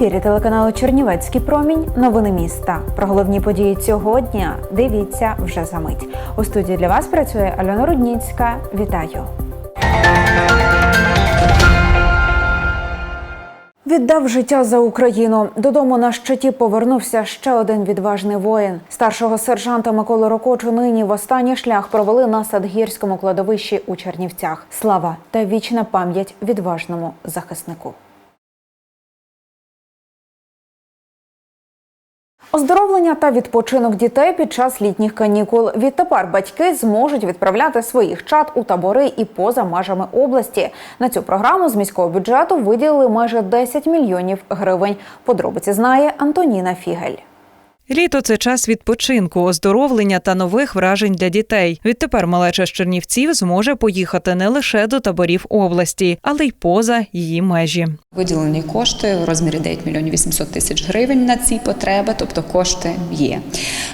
ефірі телеканалу Чернівецький промінь. Новини міста. Про головні події цього дня дивіться вже за мить. У студії для вас працює Альона Рудніцька. Вітаю. Віддав життя за Україну. Додому на щиті повернувся ще один відважний воїн. Старшого сержанта Миколу Рокочу нині в останній шлях провели на Садгірському кладовищі у Чернівцях. Слава та вічна пам'ять відважному захиснику. Оздоровлення та відпочинок дітей під час літніх канікул. Відтепер батьки зможуть відправляти своїх чад у табори і поза межами області. На цю програму з міського бюджету виділили майже 10 мільйонів гривень. Подробиці знає Антоніна Фігель. Літо це час відпочинку, оздоровлення та нових вражень для дітей. Відтепер малеча з Чернівців зможе поїхати не лише до таборів області, але й поза її межі. Виділені кошти в розмірі 9 мільйонів 800 тисяч гривень на ці потреби, тобто кошти є.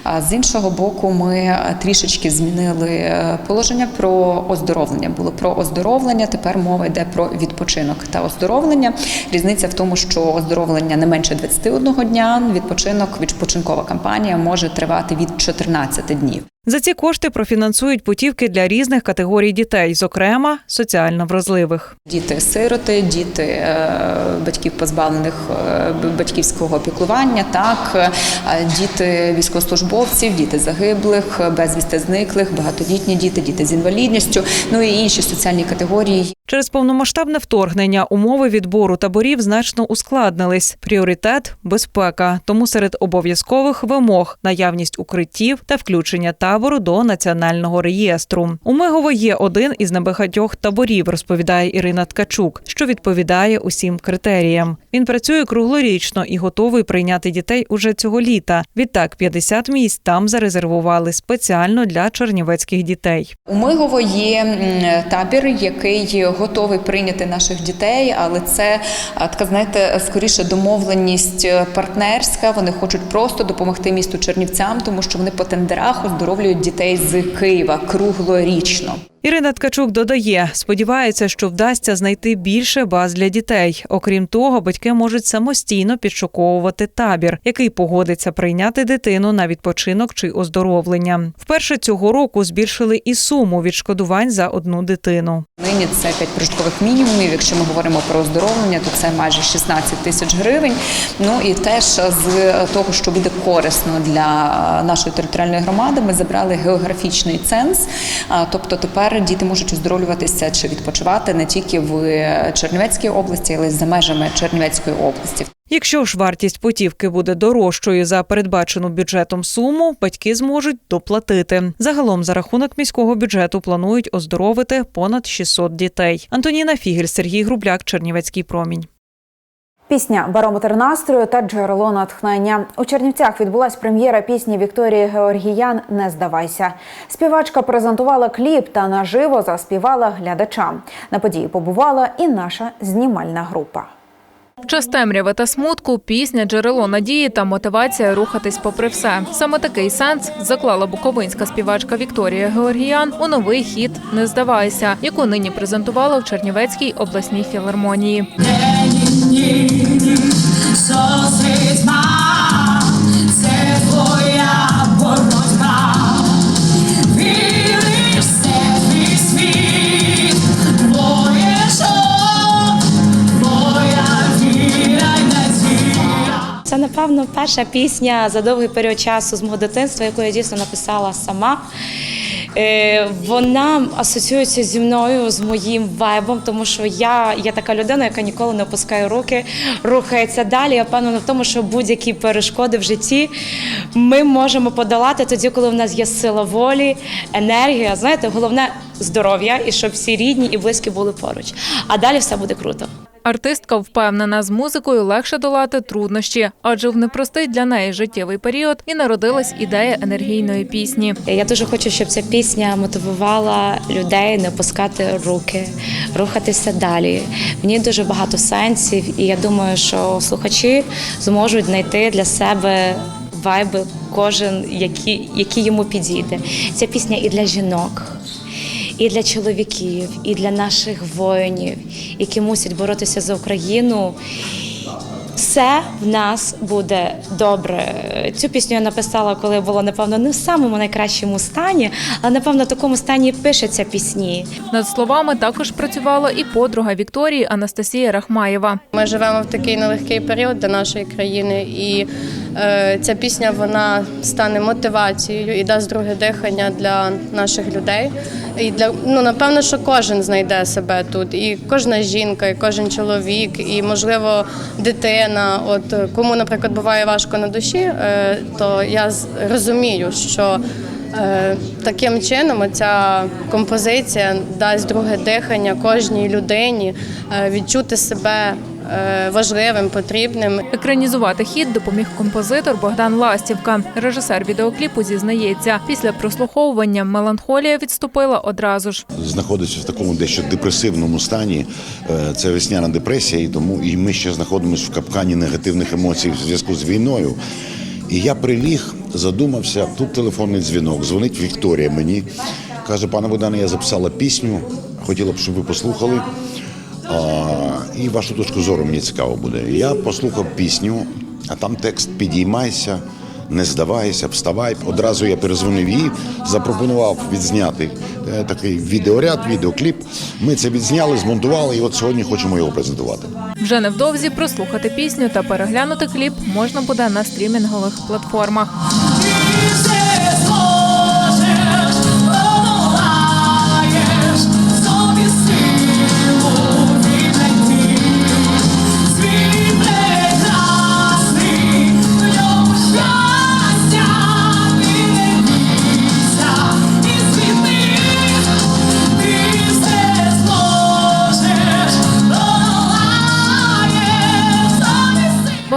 А з іншого боку, ми трішечки змінили е, положення про оздоровлення. Було про оздоровлення, тепер мова йде про відпочинок та оздоровлення. Різниця в тому, що оздоровлення не менше 21 дня, відпочинок, відпочинкова кампанія може тривати від 14 днів. За ці кошти профінансують путівки для різних категорій дітей, зокрема соціально вразливих. Діти-сироти, діти е, батьків позбавлених е, батьківського піклування, так е, діти військовослужбовців, діти загиблих, безвісти зниклих, багатодітні діти, діти з інвалідністю, ну і інші соціальні категорії. Через повномасштабне вторгнення умови відбору таборів значно ускладнились. Пріоритет безпека. Тому серед обов'язкових вимог наявність укриттів та включення табору до національного реєстру. У Мигово є один із небагатьох таборів, розповідає Ірина Ткачук, що відповідає усім критеріям. Він працює круглорічно і готовий прийняти дітей уже цього літа. Відтак 50 місць там зарезервували спеціально для чернівецьких дітей. У Мигово є табір, який готовий прийняти наших дітей, але це така, знаєте, скоріше домовленість е, партнерська. Вони хочуть просто допомогти місту Чернівцям, тому що вони по тендерах оздоровлюють дітей з Києва круглорічно. Ірина Ткачук додає, сподівається, що вдасться знайти більше баз для дітей. Окрім того, батьки можуть самостійно підшуковувати табір, який погодиться прийняти дитину на відпочинок чи оздоровлення. Вперше цього року збільшили і суму відшкодувань за одну дитину. Нині це 5 прожиткових мінімумів. Якщо ми говоримо про оздоровлення, то це майже 16 тисяч гривень. Ну і теж з того, що буде корисно для нашої територіальної громади, ми забрали географічний ценз. Тобто тепер діти можуть оздоровлюватися чи відпочивати не тільки в Чернівецькій області, але й за межами Чернівецької області. Якщо ж вартість путівки буде дорожчою за передбачену бюджетом суму, батьки зможуть доплатити. Загалом за рахунок міського бюджету планують оздоровити понад 600 дітей. Антоніна Фігель, Сергій Грубляк, Чернівецький промінь. Пісня Барометр настрою та джерело натхнення. У Чернівцях відбулась прем'єра пісні Вікторії Георгіян Не здавайся. Співачка презентувала кліп та наживо заспівала глядачам. На події побувала і наша знімальна група. Час темряви та смутку пісня джерело надії та мотивація рухатись попри все. Саме такий сенс заклала буковинська співачка Вікторія Георгіян у новий хіт Не здавайся, яку нині презентувала в Чернівецькій обласній філармонії. Це, напевно, перша пісня за довгий період часу з мого дитинства, яку я дійсно написала сама. Е, Вона асоціюється зі мною, з моїм вайбом, тому що я є така людина, яка ніколи не опускає руки, рухається далі. Я впевнена в тому, що будь-які перешкоди в житті ми можемо подолати тоді, коли в нас є сила волі, енергія. Знаєте, головне здоров'я і щоб всі рідні і близькі були поруч. А далі все буде круто. Артистка впевнена, з музикою легше долати труднощі, адже в непростий для неї життєвий період і народилась ідея енергійної пісні. Я дуже хочу, щоб ця пісня мотивувала людей не опускати руки, рухатися далі. В ній дуже багато сенсів, і я думаю, що слухачі зможуть знайти для себе вайби, кожен, який, який йому підійде. Ця пісня і для жінок. І для чоловіків, і для наших воїнів, які мусять боротися за Україну все в нас буде добре. Цю пісню я написала, коли було напевно не в самому найкращому стані, але напевно в такому стані пишеться пісні. Над словами також працювала і подруга Вікторії Анастасія Рахмаєва. Ми живемо в такий нелегкий період для нашої країни, і ця пісня вона стане мотивацією і дасть друге дихання для наших людей. І для ну напевно, що кожен знайде себе тут, і кожна жінка, і кожен чоловік, і можливо дитина. От е, кому, наприклад, буває важко на душі, е, то я розумію, що Е, Таким чином, ця композиція дасть друге дихання кожній людині е, відчути себе е, важливим, потрібним. Екранізувати хіт допоміг композитор Богдан Ластівка. Режисер відеокліпу зізнається, після прослуховування меланхолія відступила одразу ж. знаходиться в такому дещо депресивному стані. Е, Це весняна депресія, і тому і ми ще знаходимося в капкані негативних емоцій в зв'язку з війною. І я приліг, задумався. Тут телефонний дзвінок. Дзвонить Вікторія мені. Каже, пане Богдане, я записала пісню. Хотіла б, щоб ви послухали. А, і вашу точку зору мені цікаво буде. Я послухав пісню, а там текст Підіймайся, не здавайся, вставай. Одразу я перезвонив їй, запропонував відзняти е, такий відеоряд, відеокліп. Ми це відзняли, змонтували, і от сьогодні хочемо його презентувати. Вже невдовзі прослухати пісню та переглянути кліп можна буде на стрімінгових платформах.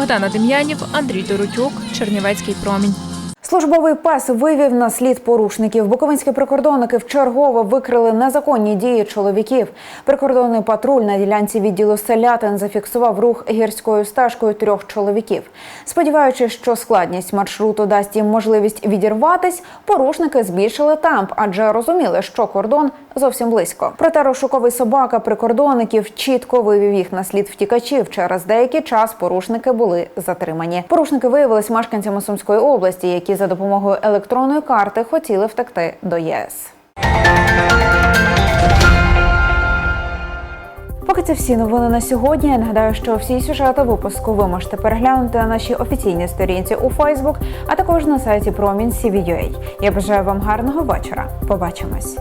Богдана Дем'янів, Андрій Доротюк, Чернівецький промінь. Службовий пес вивів на слід порушників. Буковинські прикордонники вчергово викрили незаконні дії чоловіків. Прикордонний патруль на ділянці відділу селятин зафіксував рух гірською стежкою трьох чоловіків. Сподіваючись, що складність маршруту дасть їм можливість відірватись, порушники збільшили темп, адже розуміли, що кордон зовсім близько. Проте розшуковий собака прикордонників чітко вивів їх на слід втікачів. Через деякий час порушники були затримані. Порушники виявились мешканцями Сумської області, які за допомогою електронної карти хотіли втекти до ЄС. Поки це всі новини на сьогодні. Я нагадаю, що всі сюжети випуску ви можете переглянути на нашій офіційній сторінці у Фейсбук, а також на сайті Промінь Я бажаю вам гарного вечора. Побачимось.